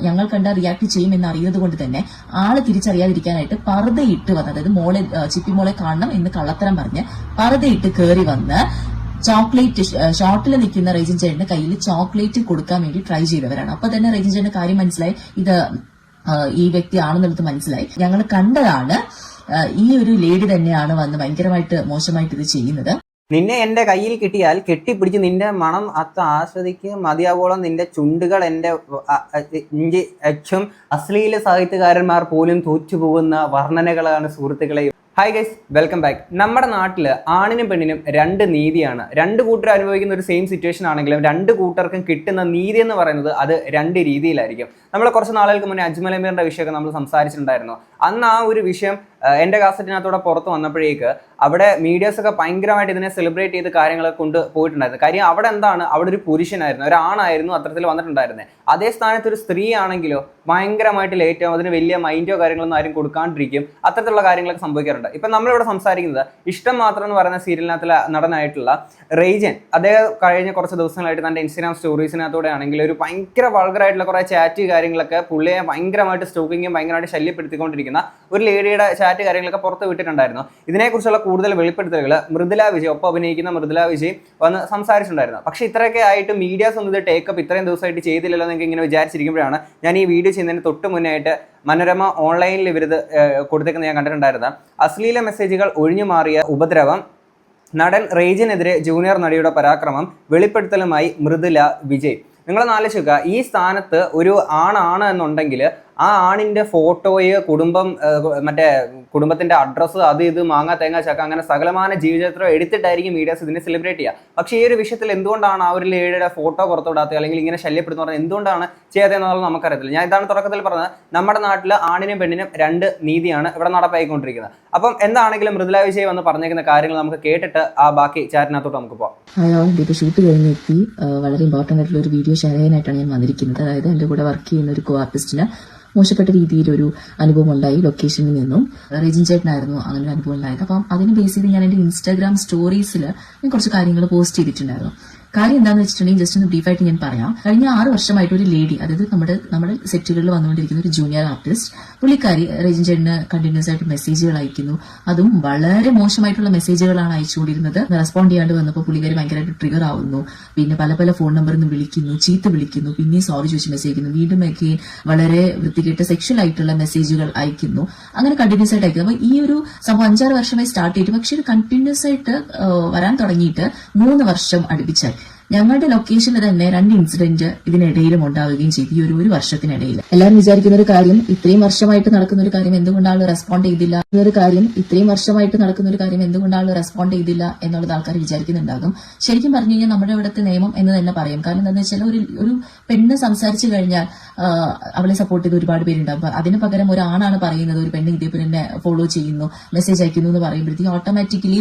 ഞങ്ങൾ കണ്ട റിയാക്ട് ചെയ്യും എന്ന് അറിയുന്നത് കൊണ്ട് തന്നെ ആൾ തിരിച്ചറിയാതിരിക്കാനായിട്ട് പറുതയിട്ട് വന്ന് അതായത് മോളെ ആ, ചിപ്പി മോളെ കാണണം എന്ന് കള്ളത്തരം പറഞ്ഞ് പറുതയിട്ട് കയറി വന്ന് ചോക്ലേറ്റ് ഷോർട്ടിൽ നിൽക്കുന്ന റേജിൻ ചേട്ടന്റെ കയ്യിൽ ചോക്ലേറ്റ് കൊടുക്കാൻ വേണ്ടി ട്രൈ ചെയ്തവരാണ്. അപ്പൊ തന്നെ റേജിൻ ചേട്ടന്റെ കാര്യം മനസ്സിലായി. ഇത് ഈ വ്യക്തി ആണെന്നുള്ളത് മനസ്സിലായി. ഞങ്ങൾ കണ്ടതാണ് ഈ ഒരു ലേഡി തന്നെയാണ് വന്ന് ഭയങ്കരമായിട്ട് മോശമായിട്ട് ഇത് ചെയ്യുന്നത്. നിന്നെ എന്റെ കയ്യിൽ കിട്ടിയാൽ കെട്ടിപ്പിടിച്ച് നിന്റെ മണം അത്ത ആസ്വദിക്ക് മതിയാവോളം നിന്റെ ചുണ്ടുകൾ എന്റെ അച്ഛം അശ്ലീല സാഹിത്യകാരന്മാർ പോലും തോറ്റുപോകുന്ന വർണനകളാണ് സുഹൃത്തുക്കളെ. ഹായ് ഗൈസ് വെൽക്കം ബാക്ക് നമ്മുടെ നാട്ടിൽ ആണിനും പെണ്ണിനും രണ്ട് നീതിയാണ്. രണ്ട് കൂട്ടർ അനുഭവിക്കുന്ന ഒരു സെയിം സിറ്റുവേഷൻ ആണെങ്കിലും രണ്ട് കൂട്ടർക്കും കിട്ടുന്ന നീതി എന്ന് പറയുന്നത് അത് രണ്ട് രീതിയിലായിരിക്കും. നമ്മൾ കുറച്ച് നാളുകൾക്ക് മുന്നേ അജ്മൽ വിഷയമൊക്കെ നമ്മൾ സംസാരിച്ചിട്ടുണ്ടായിരുന്നു. അന്ന് ആ ഒരു വിഷയം എന്റെ കാസറ്റിനകത്തൂടെ പുറത്ത് വന്നപ്പോഴേക്ക് അവിടെ മീഡിയസ് ഒക്കെ ഭയങ്കരമായിട്ട് ഇതിനെ സെലിബ്രേറ്റ് ചെയ്ത് കാര്യങ്ങളൊക്കെ കൊണ്ട് പോയിട്ടുണ്ടായിരുന്നു. കാര്യം അവിടെ എന്താണ്? അവിടെ ഒരു പുരുഷനായിരുന്നു. ഒരാണായിരുന്നു അത്തരത്തിൽ വന്നിട്ടുണ്ടായിരുന്നത് അതേ സ്ഥാനത്ത് ഒരു സ്ത്രീ ആണെങ്കിലോ ഭയങ്കരമായിട്ട് ലേറ്റ് അതിന് വലിയ മൈൻഡോ കാര്യങ്ങളൊന്നും ആരും കൊടുക്കാണ്ടിരിക്കും. അത്തരത്തിലുള്ള കാര്യങ്ങളൊക്കെ സംഭവിക്കാറുണ്ട്. ഇപ്പം നമ്മളിവിടെ സംസാരിക്കുന്നത് ഇഷ്ടം മാത്രം എന്ന് പറയുന്ന സീരിയലിനകത്തിലെ നടനായിട്ടുള്ള റെയ്ജൻ. അദ്ദേഹം കഴിഞ്ഞ കുറച്ച് ദിവസങ്ങളായിട്ട് തന്റെ ഇൻസ്റ്റാഗ്രാം സ്റ്റോറീസിനകത്തൂടെ ആണെങ്കിൽ ഒരു ഭയങ്കര വൾഗറായിട്ടുള്ള കുറേ ചാറ്റ് കാര്യങ്ങളൊക്കെ പുള്ളിയെ ഭയങ്കരമായിട്ട് സ്റ്റോക്കിങ്ങും ഭയങ്കരമായിട്ട് ശല്യപ്പെടുത്തിക്കൊണ്ടിരിക്കുന്ന ഒരു ലേഡിയുടെ ചാറ്റ് കാര്യങ്ങളൊക്കെ പുറത്ത് വിട്ടിട്ടുണ്ടായിരുന്നു. ഇതിനെക്കുറിച്ചുള്ള കൂടുതൽ വെളിപ്പെടുത്തലുകൾ മൃദുല വിജയ് ഒപ്പം അഭിനയിക്കുന്ന മൃദുല വിജയ് വന്ന് സംസാരിച്ചിട്ടുണ്ടായിരുന്നു. പക്ഷേ ഇത്രയൊക്കെ ആയിട്ട് മീഡിയാസ് ഒന്നും ഇത് ടേക്കപ്പ് ഇത്രയും ദിവസമായിട്ട് ചെയ്തില്ലല്ലോ എന്നൊക്കെ ഇങ്ങനെ വിചാരിച്ചിരിക്കുമ്പോഴാണ് ഞാൻ ഈ വീഡിയോ ചെയ്യുന്നതിന് തൊട്ട് മുന്നേ ആയിട്ട് മനോരമ ഓൺലൈനിൽ ഇവരിത് കൊടുത്തേക്കുന്ന ഞാൻ കണ്ടിട്ടുണ്ടായിരുന്നു അശ്ലീല മെസ്സേജുകൾ ഒഴിഞ്ഞു മാറിയ ഉപദ്രവം നടൻ റേജിനെതിരെ ജൂനിയർ നടിയുടെ പരാക്രമം വെളിപ്പെടുത്തലുമായി മൃദുല വിജയ്. നിങ്ങൾ ആലോചിക്കുക ഈ സ്ഥാനത്ത് ഒരു ആണാണ് എന്നുണ്ടെങ്കിൽ ആ ആണിന്റെ ഫോട്ടോയെ കുടുംബം മറ്റേ കുടുംബത്തിന്റെ അഡ്രസ്സ് അത് ഇത് മാങ്ങ തേങ്ങ ചക്ക അങ്ങനെ സകലമാന ജീവചരിത്രം എടുത്തിട്ടായിരിക്കും മീഡിയാസ് ഇതിനെ സെലിബ്രേറ്റ് ചെയ്യുക. പക്ഷേ ഈ ഒരു വിഷയത്തിൽ എന്തുകൊണ്ടാണ് ആ ഒരു ലേഡിയുടെ ഫോട്ടോ പുറത്തുവിടാത്തത്? അല്ലെങ്കിൽ ഇങ്ങനെ ശല്യപ്പെടുന്ന പറഞ്ഞാൽ എന്തുകൊണ്ടാണ് ചെയ്യാതെന്നുള്ളത് നമുക്കറിയത്തില്ല. ഞാൻ ഇതാണ് തുടക്കത്തിൽ പറഞ്ഞത്. നമ്മുടെ നാട്ടിൽ ആണിനും പെണ്ണിനും രണ്ട് നീതിയാണ് ഇവിടെ നടപ്പായിക്കൊണ്ടിരിക്കുന്നത്. അപ്പം എന്താണെങ്കിലും മൃദുല വിജയ് വന്ന് പറഞ്ഞേക്കുന്ന കാര്യങ്ങൾ നമുക്ക് കേട്ടിട്ട് ആ ബാക്കി ചാറ്റിനകത്തോട്ട് നമുക്ക് പോകാം ഇപ്പോൾ ഷൂട്ട് കഴിഞ്ഞെത്തി വളരെ ഇമ്പോർട്ടന്റ് ആയിട്ടുള്ള ഒരു വീഡിയോ ഷെയർ ചെയ്യാനായിട്ടാണ് ഞാൻ വന്നിരിക്കുന്നത്. അതായത് എന്റെ കൂടെ വർക്ക് ചെയ്യുന്ന ഒരു കോ ആർട്ടിസ്റ്റിന് മോശപ്പെട്ട രീതിയിൽ ഒരു അനുഭവം ഉണ്ടായി ലൊക്കേഷനിൽ നിന്നും റെജിൻ ചേട്ടനായിരുന്നു അങ്ങനെ ഒരു അനുഭവം ഉണ്ടായത്. അപ്പം അതിന് ബേസ് ചെയ്ത് ഞാൻ എന്റെ ഇൻസ്റ്റാഗ്രാം സ്റ്റോറീസിൽ ഞാൻ കുറച്ച് കാര്യങ്ങൾ പോസ്റ്റ് ചെയ്തിട്ടുണ്ടായിരുന്നു. കാര്യം എന്താണെന്ന് വെച്ചിട്ടുണ്ടെങ്കിൽ ജസ്റ്റ് ഒന്ന് ബ്രീഫായിട്ട് ഞാൻ പറയാം. കഴിഞ്ഞ ആറ് വർഷമായിട്ട് ഒരു ലേഡി അതായത് നമ്മുടെ നമ്മുടെ സെറ്റുകളിൽ വന്നുകൊണ്ടിരിക്കുന്ന ഒരു ജൂനിയർ ആർട്ടിസ്റ്റ് പുള്ളിക്കാരി റെജിൻ ചേട്ടന് കണ്ടിന്യൂസ് ആയിട്ട് മെസ്സേജുകൾ അയക്കുന്നു. അതും വളരെ മോശമായിട്ടുള്ള മെസ്സേജുകളാണ് അയച്ചുകൊണ്ടിരുന്നത്. റെസ്പോണ്ട് ചെയ്യാണ്ട് വന്നപ്പോൾ പുള്ളിക്കാരി ഭയങ്കരമായിട്ട് ട്രിഗർ ആവുന്നു. പിന്നെ പല പല ഫോൺ നമ്പറിൽ നിന്ന് വിളിക്കുന്നു ചീത്ത വിളിക്കുന്നു പിന്നെയും സോറി ചോദിച്ച് മെസ്സേജ് അയക്കുന്നു. വീണ്ടും അയക്കുകയും വളരെ വൃത്തികെട്ട സെക്ഷൽ ആയിട്ടുള്ള മെസ്സേജുകൾ അയക്കുന്നു. അങ്ങനെ കണ്ടിന്യൂസ് ആയിട്ട് അയക്കുന്നു. അപ്പൊ ഈ ഒരു സംഭവം അഞ്ചാറ് വർഷമായി സ്റ്റാർട്ട് ചെയ്തിട്ട് പക്ഷേ കണ്ടിന്യൂസ് ആയിട്ട് വരാൻ തുടങ്ങിയിട്ട് മൂന്ന് വർഷം അടുപ്പിച്ചായി. ഞങ്ങളുടെ ലൊക്കേഷനിൽ തന്നെ രണ്ട് ഇൻസിഡന്റ് ഇതിനിടയിലും ഉണ്ടാവുകയും ചെയ്തു. ഈ ഒരു ഒരു വർഷത്തിനിടയിൽ. എല്ലാവരും വിചാരിക്കുന്ന ഒരു കാര്യം ഇത്രയും വർഷമായിട്ട് നടക്കുന്ന ഒരു കാര്യം എന്തുകൊണ്ടാണ് റെസ്പോണ്ട് ചെയ്തില്ല? എന്നൊരു കാര്യം ഇത്രയും വർഷമായിട്ട് നടക്കുന്ന ഒരു കാര്യം എന്തുകൊണ്ടാണ് റെസ്പോണ്ട് ചെയ്തില്ല എന്നുള്ളത് ആൾക്കാർ വിചാരിക്കുന്നുണ്ടാകും. ശരിക്കും പറഞ്ഞു കഴിഞ്ഞാൽ നമ്മുടെ ഇവിടുത്തെ നിയമം എന്ന് തന്നെ പറയും. കാരണം എന്താണെന്ന് വെച്ചാൽ ഒരു ഒരു പെണ്ണ് സംസാരിച്ചു കഴിഞ്ഞാൽ അവളെ സപ്പോർട്ട് ചെയ്ത് ഒരുപാട് പേരുണ്ടാകും. അതിന് പകരം ഒരാണാണ് പറയുന്നത് ഒരു പെണ്ണ് ഇതേപോലെ തന്നെ ഫോളോ ചെയ്യുന്നു മെസ്സേജ് അയക്കുന്നു എന്ന് പറയുമ്പോഴത്തേക്കും ഓട്ടോമാറ്റിക്കലി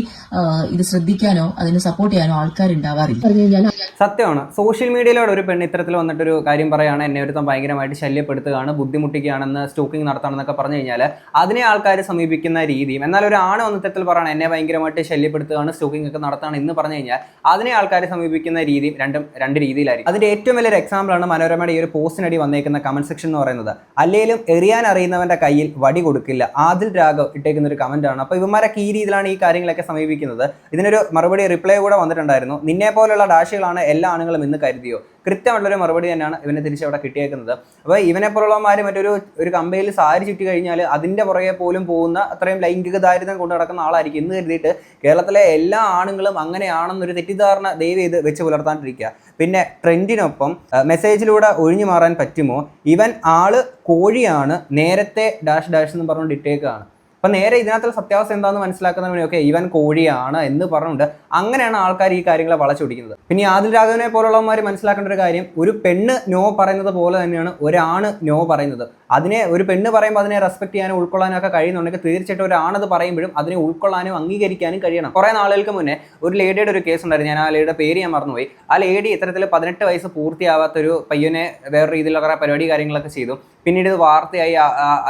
ഇത് ശ്രദ്ധിക്കാനോ അതിന് സപ്പോർട്ട് ചെയ്യാനോ ആൾക്കാരുണ്ടാവാറില്ല. പറഞ്ഞു കഴിഞ്ഞാൽ സത്യമാണ്. സോഷ്യൽ മീഡിയയിലൂടെ ഒരു പെണ്ണ് ഇത്തരത്തിൽ വന്നിട്ടൊരു കാര്യം പറയുകയാണ് എന്നെ ഒരുത്തം ഭയങ്കരമായിട്ട് ശല്യപ്പെടുത്തുകയാണ് ബുദ്ധിമുട്ടിക്കുകയാണെന്ന് സ്റ്റോക്കിംഗ് നടത്തണമെന്നൊക്കെ പറഞ്ഞു കഴിഞ്ഞാൽ അതിനെ ആൾക്കാർ സമീപിക്കുന്ന രീതിയും എന്നാൽ ഒരു ആണ് വന്ന ഇത്തരത്തിൽ പറയണം എന്നെ ഭയങ്കരമായിട്ട് ശല്യപ്പെടുത്തുകയാണ് സ്റ്റോക്കിംഗ് ഒക്കെ നടത്താണ് എന്ന് പറഞ്ഞു കഴിഞ്ഞാൽ അതിനെ ആൾക്കാർ സമീപിക്കുന്ന രീതിയും രണ്ടും രണ്ട് രീതിയിലായിരിക്കും. അതിന്റെ ഏറ്റവും വലിയൊരു എക്സാമ്പിളാണ് മനോരമയുടെ ഈ ഒരു പോസ്റ്റിനടി വന്നേക്കുന്ന കമന്റ് സെക്ഷൻ എന്ന് പറയുന്നത്. അല്ലെങ്കിലും എറിയാൻ അറിയുന്നവന്റെ കയ്യിൽ വടി കൊടുക്കില്ല ആദിൽ രാഘവ് ഇട്ടേക്കുന്ന ഒരു കമന്റാണ് അപ്പോൾ ഇവന്മാരൊക്കെ ഈ രീതിയിലാണ് ഈ കാര്യങ്ങളൊക്കെ സമീപിക്കുന്നത്. ഇതിനൊരു മറുപടി റിപ്ലൈ കൂടെ വന്നിട്ടുണ്ടായിരുന്നു. നിന്നെ പോലുള്ള ഡാഷികളാണ് എല്ലാ ആണുങ്ങളും ഇന്ന് കരുതിയോ? കൃത്യമുള്ളൊരു മറുപടി തന്നെയാണ് ഇവനെ തിരിച്ച് അവിടെ കിട്ടിയേക്കുന്നത്. അപ്പോൾ ഇവനെ പോലുള്ളവന്മാർ മറ്റൊരു ഒരു കമ്പയിൽ സാരി ചുറ്റി കഴിഞ്ഞാൽ അതിന്റെ പുറകെ പോലും പോകുന്ന അത്രയും ലൈംഗിക ദാരിദ്ര്യം കൊണ്ട് നടക്കുന്ന ആളായിരിക്കും ഇന്ന് കരുതിയിട്ട് കേരളത്തിലെ എല്ലാ ആണുങ്ങളും അങ്ങനെയാണെന്നൊരു തെറ്റിദ്ധാരണ ദയവ് ചെയ്ത് വെച്ച് പുലർത്താണ്ടിരിക്കുക. പിന്നെ ട്രെൻഡിനൊപ്പം മെസ്സേജിലൂടെ ഒഴിഞ്ഞു മാറാൻ പറ്റുമോ? ഇവൻ ആൾ കോഴിയാണ് നേരത്തെ ഡാഷ് ഡാഷ് എന്ന് പറഞ്ഞുകൊണ്ട് ഇട്ടേക്കാണ്. അപ്പൊ നേരെ ഇതിനകത്തുള്ള സത്യാവസ്ഥ എന്താണെന്ന് മനസ്സിലാക്കുന്നവനെ ഓക്കെ ഇവൻ കോഴിയാണ് എന്ന് പറഞ്ഞുകൊണ്ട് അങ്ങനെയാണ് ആൾക്കാർ ഈ കാര്യങ്ങളെ വളച്ചൊടിക്കുന്നത്. പിന്നെ ആദിൽ രാഘവനെ പോലുള്ളവന്മാർ മനസ്സിലാക്കേണ്ട ഒരു കാര്യം ഒരു പെണ്ണ് നോ പറയുന്നത് പോലെ തന്നെയാണ് ഒരാണ് നോ പറയുന്നത്. അതിനെ ഒരു പെണ്ണ് പറയുമ്പോൾ അതിനെ റെസ്പെക്ട് ചെയ്യാനും ഉൾക്കൊള്ളാനും ഒക്കെ കഴിയുന്നുണ്ടെങ്കിൽ തീർച്ചയായിട്ടും ഒരാണത് പറയുമ്പോഴും അതിനെ ഉൾക്കൊള്ളാനും അംഗീകരിക്കാനും കഴിയണം. കുറേ നാളുകൾക്ക് മുന്നേ ഒരു ലേഡിയുടെ ഒരു കേസ് ഉണ്ടായിരുന്നു. ഞാൻ ആ ലേഡിയുടെ പേര് ഞാൻ മറന്നുപോയി. ആ ലേഡി ഇത്തരത്തിൽ പതിനെട്ട് വയസ്സ് പൂർത്തിയാവാത്തൊരു പയ്യനെ വേറെ രീതിയിലുള്ള കുറേ പരിപാടി കാര്യങ്ങളൊക്കെ ചെയ്തു. പിന്നീട് ഇത് വാർത്തയായി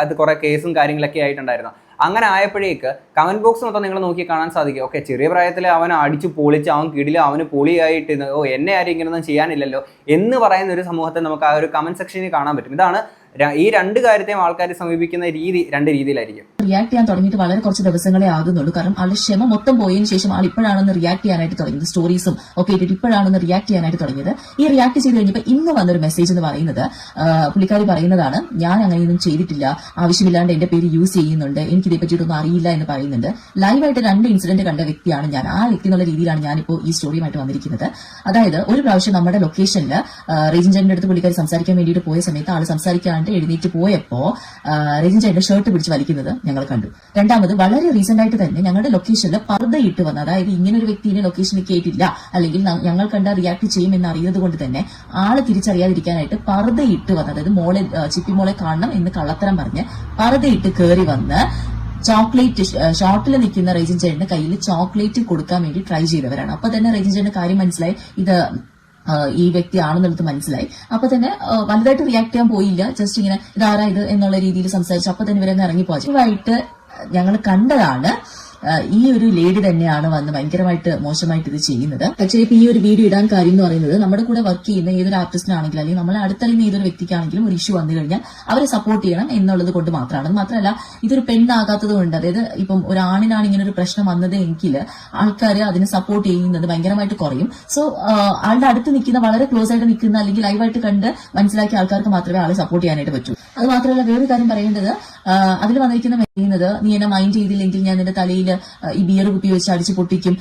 അത് കുറേ കേസും കാര്യങ്ങളൊക്കെ ആയിട്ടുണ്ടായിരുന്നു. അങ്ങനെ ആയപ്പോഴേക്ക് കമന്റ് ബോക്സ് മൊത്തം നിങ്ങൾ നോക്കി കാണാൻ സാധിക്കും. ഓക്കെ ചെറിയ പ്രായത്തിൽ അവൻ അടിച്ച് പൊളിച്ച് അവൻ കിടിൽ അവന് പൊളിയായിട്ട് ഓ എന്നെ ആരും ഇങ്ങനെയൊന്നും ചെയ്യാനില്ലല്ലോ എന്ന് പറയുന്ന ഒരു സമൂഹത്തെ നമുക്ക് ആ ഒരു കമന്റ് സെക്ഷനിൽ കാണാൻ പറ്റും. ഇതാണ് ഈ രണ്ട് കാര്യത്തെയും ആൾക്കാർ സമീപിക്കുന്ന രീതി രണ്ട് രീതിയിലായിരിക്കും. റിയാക്ട് ചെയ്യാൻ തുടങ്ങിയിട്ട് വളരെ കുറച്ച് ദിവസങ്ങളെ ആകുന്നുള്ളൂ. കാരണം ആളുടെ ക്ഷമ മൊത്തം പോയതിനു ശേഷം ആൾ ഇപ്പോഴാണെന്ന് റിയാക്ട് ചെയ്യാനായിട്ട് തുടങ്ങിയത്. സ്റ്റോറീസും ഒക്കെ ഇട്ടിട്ട് ഇപ്പോഴാണെന്ന് റിയാക്ട് ചെയ്യാനായിട്ട് തുടങ്ങിയത്. ഈ റിയാക്ട് ചെയ്ത് കഴിഞ്ഞപ്പോൾ ഇന്ന് വന്നൊരു മെസ്സേജ് എന്ന് പറയുന്നത് പുള്ളിക്കാരി പറയുന്നതാണ് ഞാൻ അങ്ങനെയൊന്നും ചെയ്തിട്ടില്ല. ആവശ്യമില്ലാണ്ട് എന്റെ പേര് യൂസ് ചെയ്യുന്നുണ്ട്. എനിക്ക് ഇതേ പറ്റിയിട്ടൊന്നും അറിയില്ല എന്ന് പറയുന്നുണ്ട്. ലൈവായിട്ട് രണ്ട് ഇൻസിഡന്റ് കണ്ട വ്യക്തിയാണ് ഞാൻ. ആ വ്യക്തി എന്നുള്ള രീതിയിലാണ് ഞാനിപ്പോൾ ഈ സ്റ്റോറിയുമായിട്ട് വന്നിരിക്കുന്നത്. അതായത് ഒരു പ്രാവശ്യം നമ്മുടെ ലൊക്കേഷനിൽ റീജൻ ചേട്ടന്റെ അടുത്ത് പുള്ളിക്കാരി സംസാരിക്കാൻ വേണ്ടിയിട്ട് പോയ സമയത്ത് ആൾ സംസാരിക്കാണ്ട് എഴുന്നേറ്റ് പോയപ്പോ റെജിൻ ചേട്ടന്റെ ഷർട്ട് പിടിച്ച് വലിക്കുന്നത് ഞങ്ങൾ കണ്ടു. രണ്ടാമത് വളരെ റീസെന്റ് ആയിട്ട് തന്നെ ഞങ്ങളുടെ ലൊക്കേഷനിൽ പർദ്ദയിട്ട് വന്ന അതായത് ഇങ്ങനെ ഒരു വ്യക്തിനെ ലൊക്കേഷനിൽ കേട്ടില്ല അല്ലെങ്കിൽ ഞങ്ങൾ കണ്ട റിയാക്ട് ചെയ്യുമെന്ന് അറിയുന്നത് കൊണ്ട് തന്നെ ആൾ തിരിച്ചറിയാതിരിക്കാനായിട്ട് പർദ്ദയിട്ട് വന്ന അതായത് മോളെ ആ, ചിപ്പി മോളെ കാണണം എന്ന് കള്ളത്തരം പറഞ്ഞ് പർദ്ദയിട്ട് കയറി വന്ന് ചോക്ലേറ്റ് ഷോർട്ടിൽ നിൽക്കുന്ന റേജിൻ ചേട്ടന്റെ കയ്യിൽ ചോക്ലേറ്റ് കൊടുക്കാൻ വേണ്ടി ട്രൈ ചെയ്തവരാണ്. അപ്പൊ തന്നെ റേജിൻ ചേട്ടന്റെ കാര്യം മനസ്സിലായി. ഇത് ഈ വ്യക്തി ആണെന്നുള്ളത് മനസ്സിലായി. അപ്പൊ തന്നെ വലുതായിട്ട് റിയാക്ട് ചെയ്യാൻ പോയില്ല. ജസ്റ്റ് ഇങ്ങനെ ഇതാരാ ഇത്? എന്നുള്ള രീതിയിൽ സംസാരിച്ചു അപ്പൊ തന്നെ ഇവരെ ഇറങ്ങി പോയിട്ട് ഞങ്ങൾ കണ്ടതാണ് ഈ ഒരു ലേഡി തന്നെയാണ് വന്ന് ഭയങ്കരമായിട്ട് മോശമായിട്ട് ഇത് ചെയ്യുന്നത്. പക്ഷേ ഇപ്പൊ ഈ ഒരു വീഡിയോ ഇടാൻ കാര്യം എന്ന് പറയുന്നത് നമ്മുടെ കൂടെ വർക്ക് ചെയ്യുന്ന ഏതൊരു ആർട്ടിസ്റ്റിനാണെങ്കിലും അല്ലെങ്കിൽ നമ്മളെ അടുത്തറിയുന്ന ഏതൊരു വ്യക്തിക്കാണെങ്കിലും ഒരു ഇഷ്യൂ വന്നു കഴിഞ്ഞാൽ അവരെ സപ്പോർട്ട് ചെയ്യണം എന്നുള്ളത് കൊണ്ട് മാത്രമാണ്. മാത്രമല്ല ഇതൊരു പെണ്ണാകാത്തത് കൊണ്ട് അതായത് ഇപ്പം ഒരു ആണിനാണ് ഇങ്ങനെ ഒരു പ്രശ്നം വന്നത് എങ്കിൽ ആൾക്കാർ അതിനെ സപ്പോർട്ട് ചെയ്യുന്നത് ഭയങ്കരമായിട്ട് കുറയും. സോ ആളുടെ അടുത്ത് നിൽക്കുന്ന വളരെ ക്ലോസ് ആയിട്ട് നിൽക്കുന്ന അല്ലെങ്കിൽ ലൈവായിട്ട് കണ്ട് മനസ്സിലാക്കിയ ആൾക്കാർക്ക് മാത്രമേ ആളെ സപ്പോർട്ട് ചെയ്യാനായിട്ട് പറ്റൂ. അത് മാത്രമല്ല വേറൊരു കാര്യം പറയേണ്ടത് അതിൽ വന്നിരിക്കുന്ന പറയുന്നത് നീ എന്നെ മൈൻഡ് ചെയ്തില്ലെങ്കിൽ ഞാൻ നിന്റെ തലയിൽ ഈ ബിയർ കുപ്പി വെച്ച് അടിച്ചു പൊട്ടിക്കും.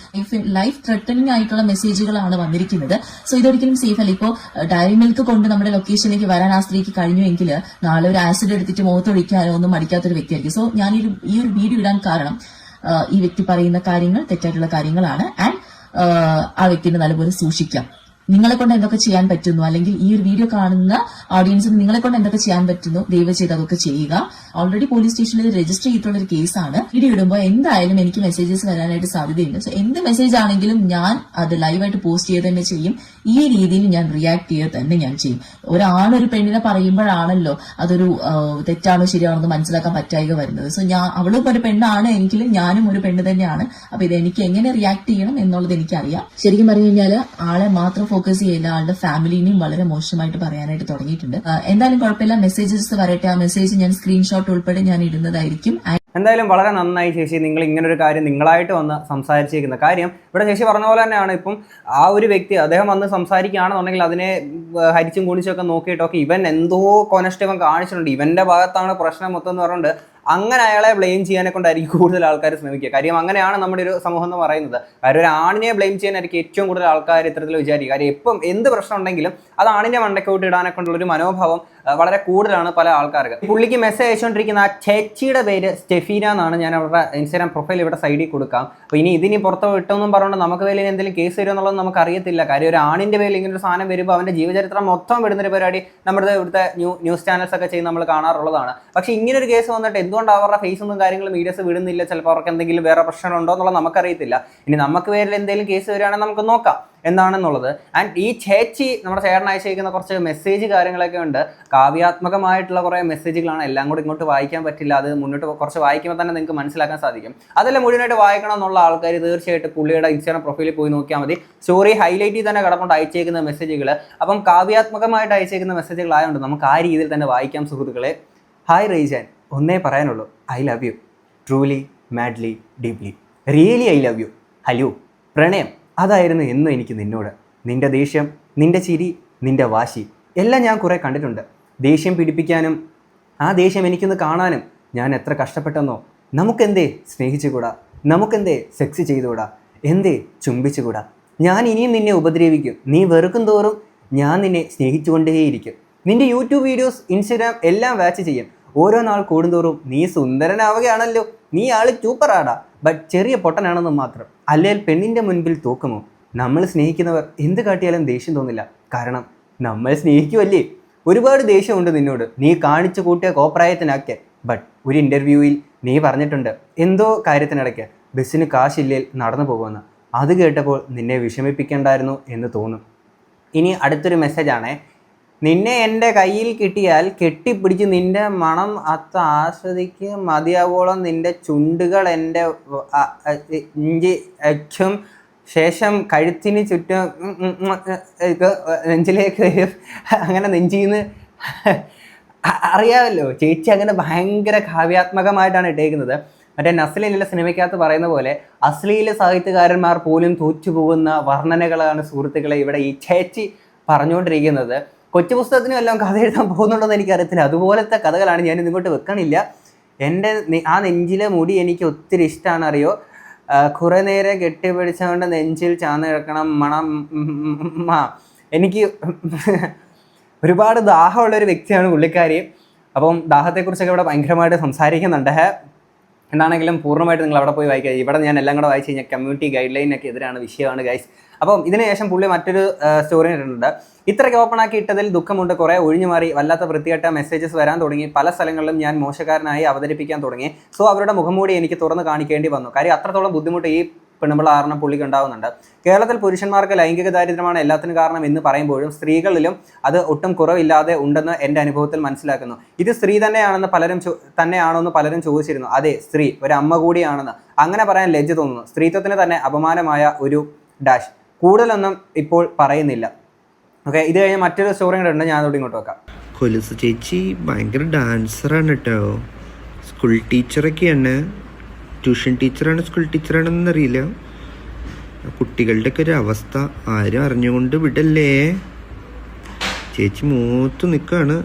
ലൈഫ് ത്രെട്ടനിങ് ആയിട്ടുള്ള മെസ്സേജുകളാണ് വന്നിരിക്കുന്നത്. സോ ഇതൊരിക്കലും സേഫ് അല്ല. ഇപ്പോൾ ഡയറി മിൽക്ക് കൊണ്ട് നമ്മുടെ ലൊക്കേഷനിലേക്ക് വരാൻ ആ സ്ത്രീക്ക് കഴിഞ്ഞുവെങ്കിൽ നാളെ ഒരു ആസിഡ് എടുത്തിട്ട് മുഖത്തൊഴിക്കാനോ ഒന്നും മടിക്കാത്തൊരു വ്യക്തിയായിരിക്കും. സോ ഞാൻ ഈ ഒരു വീഡിയോ ഇടാൻ കാരണം ഈ വ്യക്തി പറയുന്ന കാര്യങ്ങൾ തെറ്റായിട്ടുള്ള കാര്യങ്ങളാണ്. ആൻഡ് ആ വ്യക്തിനെ നല്ലപോലെ സൂക്ഷിക്കാം. നിങ്ങളെ കൊണ്ട് എന്തൊക്കെ ചെയ്യാൻ പറ്റുന്നു? അല്ലെങ്കിൽ ഈ ഒരു വീഡിയോ കാണുന്ന ഓഡിയൻസിന് നിങ്ങളെ കൊണ്ട് എന്തൊക്കെ ചെയ്യാൻ പറ്റുന്നു? ദയവ് ചെയ്ത് അതൊക്കെ ചെയ്യുക. ഓൾറെഡി പോലീസ് സ്റ്റേഷനിൽ രജിസ്റ്റർ ചെയ്തിട്ടുള്ള ഒരു കേസാണ് വീഡിയോ ഇടുമ്പോൾ എന്തായാലും എനിക്ക് മെസ്സേജസ് വരാനായിട്ട് സാധ്യതയുണ്ട്. സോ എന്ത് മെസ്സേജ് ആണെങ്കിലും ഞാൻ അത് ലൈവായിട്ട് പോസ്റ്റ് ചെയ്ത് തന്നെ ചെയ്യും. ഈ രീതിയിൽ ഞാൻ റിയാക്ട് ചെയ്ത് തന്നെ ഞാൻ ചെയ്യും. ഒരാണൊരു പെണ്ണിനെ പറയുമ്പോഴാണല്ലോ അതൊരു തെറ്റാണോ ശരിയാണോ എന്ന് മനസ്സിലാക്കാൻ പറ്റായിക വരുന്നത്. സോ ഞാൻ അവളും ഒരു പെണ്ണാണ് എങ്കിലും ഞാനും ഒരു പെണ്ണ് തന്നെയാണ്. അപ്പൊ ഇത് എനിക്ക് എങ്ങനെ റിയാക്ട് ചെയ്യണം എന്നുള്ളത് എനിക്കറിയാം. ശരിക്കും പറഞ്ഞു കഴിഞ്ഞാൽ ആളെ മാത്രം ഫോക്കസ് ചെയ്യില്ല ആളുടെ ഫാമിലിനെയും വളരെ മോശമായിട്ട് പറയാനായിട്ട് തുടങ്ങിയിട്ടുണ്ട്. എന്തായാലും കുഴപ്പമില്ല. മെസ്സേജസ് വരട്ടെ. ആ മെസ്സേജ് ഞാൻ സ്ക്രീൻഷോട്ട് ഉൾപ്പെടെ ഞാൻ ഇടുന്നതായിരിക്കും. എന്തായാലും വളരെ നന്നായി ചേച്ചി നിങ്ങൾ ഇങ്ങനെ ഒരു കാര്യം നിങ്ങളായിട്ട് വന്ന് സംസാരിച്ചിരിക്കുന്ന കാര്യം. ഇവിടെ ചേച്ചി പറഞ്ഞ പോലെ തന്നെയാണ് ഇപ്പം ആ ഒരു വ്യക്തി അദ്ദേഹം വന്ന് സംസാരിക്കുകയാണെന്നുണ്ടെങ്കിൽ അതിനെ ഹരിച്ചും കുണിച്ചൊക്കെ നോക്കിയിട്ടൊക്കെ ഇവൻ എന്തോ ഇവൻ കാണിച്ചിട്ടുണ്ട്. ഇവന്റെ ഭാഗത്താണ് പ്രശ്നം മൊത്തം എന്ന് പറഞ്ഞിട്ട് അങ്ങനെ അയാളെ ബ്ലെയിം ചെയ്യാനെ കൊണ്ടായിരിക്കും കൂടുതൽ ആൾക്കാർ ശ്രമിക്കുക. കാര്യം അങ്ങനെയാണ് നമ്മുടെ ഒരു സമൂഹം എന്ന് പറയുന്നത്. കാര്യം ഒരു ആണിനെ ബ്ലെയിം ചെയ്യാനായിരിക്കും ഏറ്റവും കൂടുതൽ ആൾക്കാർ ഇത്തരത്തിൽ വിചാരിക്കുക. കാര്യം എപ്പം എന്ത് പ്രശ്നം ഉണ്ടെങ്കിലും അത് ആണിന്റെ മണ്ടക്കോട്ട് ഇടാനെ കൊണ്ടുള്ള ഒരു മനോഭാവം വളരെ കൂടുതലാണ് പല ആൾക്കാർക്ക്. പുള്ളിക്ക് മെസ്സേജ് അയച്ചുകൊണ്ടിരിക്കുന്ന ആ ചേച്ചിയുടെ പേര് സ്റ്റെഫീന എന്നാണ്. ഞാൻ അവരുടെ ഇൻസ്റ്റാഗ്രാം പ്രൊഫൈൽ ഇവിടെ സൈഡിൽ കൊടുക്കാം. അപ്പോൾ ഇനി ഇതിനി പുറത്ത് വിട്ടൊന്നും പറഞ്ഞുകൊണ്ട് നമുക്ക് പേരിൽ എന്തെങ്കിലും കേസ് വരുമോ എന്നുള്ളത് നമുക്ക് അറിയത്തില്ല. കാര്യം ഒരു ആണിന്റെ പേരിൽ ഇങ്ങനെ ഒരു സാധനം വരുമ്പോൾ അവന്റെ ജീവചരിത്രം മൊത്തം വിടുന്നൊരു പരിപാടി നമ്മുടെ ഇവിടുത്തെ ന്യൂ ന്യൂസ് ചാനൽസ് ഒക്കെ ചെയ്ത് നമ്മൾ കാണാറുള്ളതാണ്. പക്ഷേ ഇങ്ങനെ ഒരു കേസ് വന്നിട്ട് എന്തുകൊണ്ട് അവരുടെ ഫേസ് ഒന്നും കാര്യങ്ങളും മീഡിയസ് വിടുന്നില്ല? ചിലപ്പോൾ അവർക്ക് എന്തെങ്കിലും വേറെ പ്രശ്നമുണ്ടോ എന്നുള്ളത് നമുക്കറിയത്തില്ല. ഇനി നമുക്ക് പേരിൽ എന്തെങ്കിലും കേസ് വരികയാണെങ്കിൽ നമുക്ക് നോക്കാം. എന്താണെന്നുള്ളത്. ആൻഡ് ഈ ചേച്ചി നമ്മുടെ ചേട്ടൻ അയച്ചേക്കുന്ന കുറച്ച് മെസ്സേജ് കാര്യങ്ങളൊക്കെ ഉണ്ട്. കാവ്യാത്മകമായിട്ടുള്ള കുറേ മെസ്സേജുകളാണ് എല്ലാം കൂടി ഇങ്ങോട്ട് വായിക്കാൻ പറ്റില്ല. അത് മുന്നോട്ട് കുറച്ച് വായിക്കുമ്പോൾ തന്നെ നിങ്ങൾക്ക് മനസ്സിലാക്കാൻ സാധിക്കും. അതെല്ലാം മുഴുവനായിട്ട് വായിക്കണം എന്നുള്ള ആൾക്കാർ തീർച്ചയായിട്ടും പുള്ളിയുടെ ഇൻസ്റ്റാഗ്രാം പ്രൊഫൈലിൽ പോയി നോക്കിയാൽ മതി. സ്റ്റോറി ഹൈലൈറ്റ് ചെയ്ത് തന്നെ കിടക്കൊണ്ട് അയച്ചേക്കുന്ന മെസ്സേജുകൾ അപ്പം കാവ്യാത്മകമായിട്ട് അയച്ചേക്കുന്ന മെസ്സേജുകളായതുകൊണ്ട് നമുക്ക് ആ രീതിയിൽ തന്നെ വായിക്കാം സുഹൃത്തുക്കളെ. ഹായ് റീജാൻ. ഒന്നേ പറയാനുള്ളൂ. I love you truly madly deeply really I love you hello പ്രണയം. അതായിരുന്നു എന്നും എനിക്ക് നിന്നോട്. നിന്റെ ദേഷ്യം നിന്റെ ചിരി നിന്റെ വാശി എല്ലാം ഞാൻ കുറേ കണ്ടിട്ടുണ്ട്. ദേഷ്യം പിടിപ്പിക്കാനും ആ ദേഷ്യം എനിക്കൊന്ന് കാണാനും ഞാൻ എത്ര കഷ്ടപ്പെട്ടെന്നോ. നമുക്കെന്തേ സ്നേഹിച്ചുകൂടാ? നമുക്കെന്തേ സെക്സ് ചെയ്തുകൂടാ? എന്തേ ചുംബിച്ചുകൂടാ? ഞാൻ ഇനിയും നിന്നെ ഉപദ്രവിക്കും. നീ വെറുക്കും തോറും ഞാൻ നിന്നെ സ്നേഹിച്ചുകൊണ്ടേയിരിക്കും. നിന്റെ യൂട്യൂബ് വീഡിയോസ് ഇൻസ്റ്റഗ്രാം എല്ലാം വാച്ച് ചെയ്യും. ഓരോ നാൾ കൂടുന്തോറും നീ സുന്ദരനാവുകയാണല്ലോ. നീ ആൾ സൂപ്പറാടാ ബട്ട് ചെറിയ പൊട്ടനാണെന്ന് മാത്രം. അല്ലെങ്കിൽ പെണ്ണിന്റെ മുൻപിൽ തൂക്കുമോ? നമ്മൾ സ്നേഹിക്കുന്നവർ എന്ത് കാട്ടിയാലും ദേഷ്യം തോന്നില്ല. കാരണം നമ്മൾ സ്നേഹിക്കുമല്ലേ ഒരുപാട് ദേഷ്യമുണ്ട് നിന്നോട്. നീ കാണിച്ചു കൂട്ടിയ കോപ്രായത്തിനാക്കിയ. ബട്ട് ഒരു ഇന്റർവ്യൂവിൽ നീ പറഞ്ഞിട്ടുണ്ട്. എന്തോ കാര്യത്തിനിടയ്ക്ക് ബസ്സിന് കാശില്ലേൽ നടന്നു പോകുമെന്ന്. അത് കേട്ടപ്പോൾ നിന്നെ വിഷമിപ്പിക്കേണ്ടായിരുന്നു എന്ന് തോന്നും. ഇനി അടുത്തൊരു മെസ്സേജാണേ നിന്നെ എന്റെ കയ്യിൽ കിട്ടിയാൽ കെട്ടിപ്പിടിച്ച് നിന്റെ മണം അത്ത ആസ്വദിക്ക് മതിയാവോളം നിന്റെ ചുണ്ടുകൾ എന്റെ ഇഞ്ചി അച്ചും ശേഷം കഴുത്തിന് ചുറ്റും നെഞ്ചിലേക്ക് വരും. അങ്ങനെ നെഞ്ചിന്ന് അറിയാമല്ലോ ചേച്ചി അങ്ങനെ ഭയങ്കര കാവ്യാത്മകമായിട്ടാണ് ഇട്ടേക്കുന്നത്. മറ്റേ നസ്ലിലുള്ള സിനിമയ്ക്കകത്ത് പറയുന്ന പോലെ അശ്ലീല സാഹിത്യകാരന്മാർ പോലും തോറ്റുപോകുന്ന വർണനകളാണ് സുഹൃത്തുക്കളെ ഇവിടെ ഈ ചേച്ചി പറഞ്ഞുകൊണ്ടിരിക്കുന്നത്. കൊച്ചു പുസ്തകത്തിനും എല്ലാം കഥ എഴുതാൻ പോകുന്നുണ്ടോന്ന് എനിക്കറിയത്തില്ല. അതുപോലത്തെ കഥകളാണ് ഞാൻ ഇങ്ങോട്ട് വെക്കണില്ല. എന്റെ ആ നെഞ്ചിലെ മുടി എനിക്ക് ഒത്തിരി ഇഷ്ടമാണ് അറിയോ കുറേ നേരെ കെട്ടിപ്പിടിച്ചുകൊണ്ട് നെഞ്ചിൽ ചാന്ന് കിടക്കണം മണം. എനിക്ക് ഒരുപാട് ദാഹമുള്ള ഒരു വ്യക്തിയാണ് പുള്ളിക്കാരി. അപ്പം ദാഹത്തെക്കുറിച്ചൊക്കെ ഇവിടെ ഭയങ്കരമായിട്ട് സംസാരിക്കുന്നുണ്ട്. എന്താണെങ്കിലും പൂർണമായിട്ട് നിങ്ങൾ അവിടെ പോയി വായിക്കുക. ഇവിടെ ഞാൻ എല്ലാം കൂടെ വായിച്ചു കഴിഞ്ഞാൽ കമ്മ്യൂണിറ്റി ഗൈഡ് ലൈനൊക്കെ എതിരാണ് വിഷയമാണ് ഗൈസ് അപ്പം ഇതിനുശേഷം പുള്ളി മറ്റൊരു സ്റ്റോറി ഇട്ടിട്ടുണ്ട്. ഇത്രയ്ക്ക് ഓപ്പൺ ആക്കി ഇട്ടതിൽ ദുഃഖമുണ്ട്. കുറേ ഒഴിഞ്ഞു മാറി വല്ലാത്ത വൃത്തികെട്ട മെസ്സേജസ് വരാൻ തുടങ്ങി. പല സ്ഥലങ്ങളിലും ഞാൻ മോശക്കാരനായി അവതരിപ്പിക്കാൻ തുടങ്ങി. സോ അവരുടെ മുഖംമൂടി എനിക്ക് തുറന്ന് കാണിക്കേണ്ടി വന്നു. കാര്യം അത്രത്തോളം ബുദ്ധിമുട്ട് ഈ പെണ്ണുമ്പിള ആറിനും പുള്ളിക്ക് ഉണ്ടാവുന്നുണ്ട്. കേരളത്തിൽ പുരുഷന്മാർക്ക് ലൈംഗിക ദാരിദ്ര്യമാണ് എല്ലാത്തിനും കാരണം എന്ന് പറയുമ്പോഴും സ്ത്രീകളിലും അത് ഒട്ടും കുറവില്ലാതെ ഉണ്ടെന്ന് എന്റെ അനുഭവത്തിൽ മനസ്സിലാക്കുന്നു. ഇത് സ്ത്രീ തന്നെയാണെന്ന് പലരും തന്നെയാണോ എന്ന് പലരും ചോദിച്ചിരുന്നു. അതെ സ്ത്രീ ഒരു അമ്മ കൂടിയാണെന്ന്. അങ്ങനെ പറയാൻ ലജ്ജ തോന്നുന്നു. സ്ത്രീത്വത്തിന് തന്നെ അപമാനമായ ഒരു ഡാഷ്. കൂടുതലൊന്നും ഇപ്പോൾ പറയുന്നില്ല. ഓക്കെ ഇത് കഴിഞ്ഞ് മറ്റൊരു സ്റ്റോറി കൂടെ ഉണ്ട്. ഞാൻ അതോട് ഇങ്ങോട്ട് വെക്കാം. കൊലുസ് ചേച്ചി ഭയങ്കര ഡാൻസറാണ് കേട്ടോ സ്കൂൾ ടീച്ചറൊക്കെയാണ് ട്യൂഷൻ ടീച്ചറാണ് സ്കൂൾ ടീച്ചറാണെന്നറിയില്ല. കുട്ടികളുടെയൊക്കെ ഒരു അവസ്ഥ ആരും അറിഞ്ഞുകൊണ്ട് വിടല്ലേ? ചേച്ചി മൂത്ത് നിൽക്കാണ്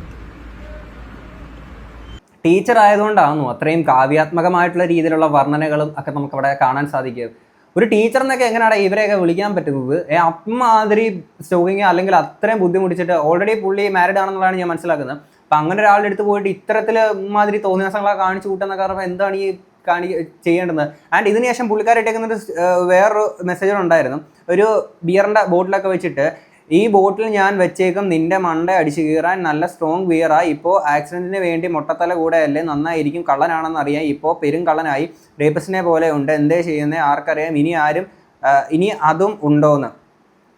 ടീച്ചർ ആയതുകൊണ്ടാണോ അത്രയും കാവ്യാത്മകമായിട്ടുള്ള രീതിയിലുള്ള വർണനകളും ഒക്കെ നമുക്ക് അവിടെ കാണാൻ സാധിക്കും ഒരു ടീച്ചർ എന്നൊക്കെ എങ്ങനെയാണ് ഇവരെയൊക്കെ വിളിക്കാൻ പറ്റുന്നത്? അമ്മാതിരി സ്റ്റോക്കിങ് അല്ലെങ്കിൽ അത്രയും ബുദ്ധിമുട്ടിച്ചിട്ട് ഓൾറെഡി പുള്ളി മാരീഡ് ആണെന്നുള്ളതാണ് ഞാൻ മനസ്സിലാക്കുന്നത്. അപ്പം അങ്ങനെ ഒരാളുടെ അടുത്ത് പോയിട്ട് ഇത്തരത്തിൽ മാതിരി തോന്നിയാസങ്ങളൊക്കെ കാണിച്ചു കൂട്ടുന്ന കാരണം എന്താണ് ഈ കാണി ചെയ്യേണ്ടത്. ആൻഡ് ഇതിനുശേഷം പുള്ളിക്കാരിട്ടേക്കുന്ന ഒരു വേറൊരു മെസ്സേജ് ഉണ്ടായിരുന്നു. ഒരു ബിയറിന്റെ ബോട്ടിലൊക്കെ വെച്ചിട്ട് ഈ ബോട്ടിൽ ഞാൻ വെച്ചേക്കും നിന്റെ മണ്ട അടിച്ച് കീറാൻ നല്ല സ്ട്രോങ് ബിയറായി ഇപ്പോൾ ആക്സിഡന്റിന് വേണ്ടി മുട്ടത്തല കൂടെ അല്ലേ? നന്നായിരിക്കും കള്ളനാണെന്ന് അറിയാം. ഇപ്പോൾ പെരും കള്ളനായി. റേപ്പസിനെ പോലെ ഉണ്ട്. എന്തേ ചെയ്യുന്നത് ആർക്കറിയാം. ഇനി ആരും ഇനി അതും ഉണ്ടോന്ന്.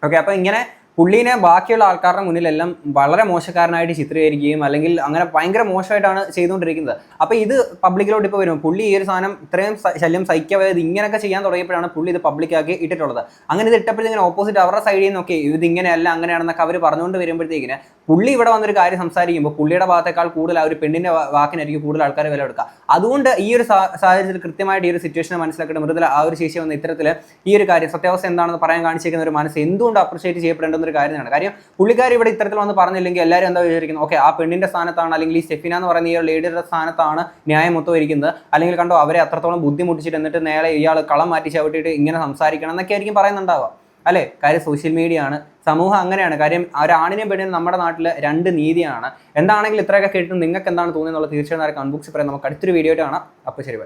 ഓക്കെ അപ്പോൾ ഇങ്ങനെ പുള്ളീനെ ബാക്കിയുള്ള ആൾക്കാരുടെ മുന്നിലെല്ലാം വളരെ മോശക്കാരനായിട്ട് ചിത്രീകരിക്കുകയും അല്ലെങ്കിൽ അങ്ങനെ ഭയങ്കര മോശമായിട്ടാണ് ചെയ്തുകൊണ്ടിരിക്കുന്നത്. അപ്പോൾ ഇത് പബ്ലിക്കിലോട്ട് ഇപ്പോൾ വരും പുള്ളി ഈ ഒരു സാധനം ഇത്രയും ശല്യം സഹിക്കാതെ ഇങ്ങനെയൊക്കെ ചെയ്യാൻ തുടങ്ങിയപ്പോഴാണ് പുള്ളി ഇത് പബ്ലിക്കാക്കി ഇട്ടിട്ടുള്ളത്. അങ്ങനെ ഇത് ഇട്ടപ്പോഴത്തേക്കിന് ഓപ്പോസിറ്റ് അവരുടെ സൈഡിൽ നിന്നൊക്കെ ഇത് ഇങ്ങനെയല്ല അങ്ങനെയാണെന്നൊക്കെ അവർ പറഞ്ഞുകൊണ്ട് വരുമ്പോഴത്തേക്കിന് പുള്ളി ഇവിടെ വന്നൊരു കാര്യം സംസാരിക്കുമ്പോൾ പുള്ളിയുടെ ഭാഗത്തേക്കാൾ കൂടുതൽ ആ ഒരു പെണ്ണിന്റെ വാക്കിനായിരിക്കും കൂടുതൽ ആൾക്കാർ വില കൊടുക്കുക. അതുകൊണ്ട് ഈ ഒരു സാഹചര്യത്തിൽ കൃത്യമായിട്ട് ഈ ഒരു സിറ്റുവേഷനെ മനസ്സിലാക്കിയിട്ട് മൃദുല ആ ഒരു ശേഷി വന്ന ഇത്തരത്തിൽ ഈ ഒരു കാര്യം സത്യാവസ്ഥ എന്താണെന്ന് പറയാൻ കാണിച്ചിരിക്കുന്ന ഒരു മനസ്സ് എന്തുകൊണ്ട് അപ്രിഷിയേറ്റ് ചെയ്യപ്പെടേണ്ടുന്ന ഒരു കാര്യമാണ്. കാര്യം പുള്ളിക്കാർ ഇവിടെ ഇത്തരത്തിൽ വന്ന് പറഞ്ഞില്ലെങ്കിൽ എല്ലാവരും എന്താ വിചാരിക്കുന്നത് ഓക്കെ ആ പെണ്ണിന്റെ സ്ഥാനത്താണ് അല്ലെങ്കിൽ ഈ സ്റ്റെഫിന എന്ന് പറയുന്ന ഈ ലേഡിയുടെ സ്ഥാനത്താണ് ന്യായം മൊത്തം അല്ലെങ്കിൽ കണ്ടോ അവരെ അത്രത്തോളം ബുദ്ധിമുട്ടിച്ചിട്ട് എന്നിട്ട് നേരെ ഇയാൾ കളം മാറ്റി ചവിട്ടിയിട്ട് ഇങ്ങനെ സംസാരിക്കണം എന്നൊക്കെ ആയിരിക്കും പറയുന്നുണ്ടാവുക. അല്ലേ? കാര്യം സോഷ്യൽ മീഡിയ ആണ്. സമൂഹം അങ്ങനെയാണ്. കാര്യം ഒരാണിനെയും പെണ്ണിനും നമ്മുടെ നാട്ടിൽ രണ്ട് നീതിയാണ്. എന്താണെങ്കിലും ഇത്രയൊക്കെ കേട്ടിട്ട് നിങ്ങൾക്ക് എന്താണ് തോന്നുന്നത് തീർച്ചയായും കമന്റ് ബോക്സിൽ പറയാം. നമുക്ക് അടുത്തൊരു വീഡിയോ ആയിട്ട് കാണാം. അപ്പോൾ ശരി.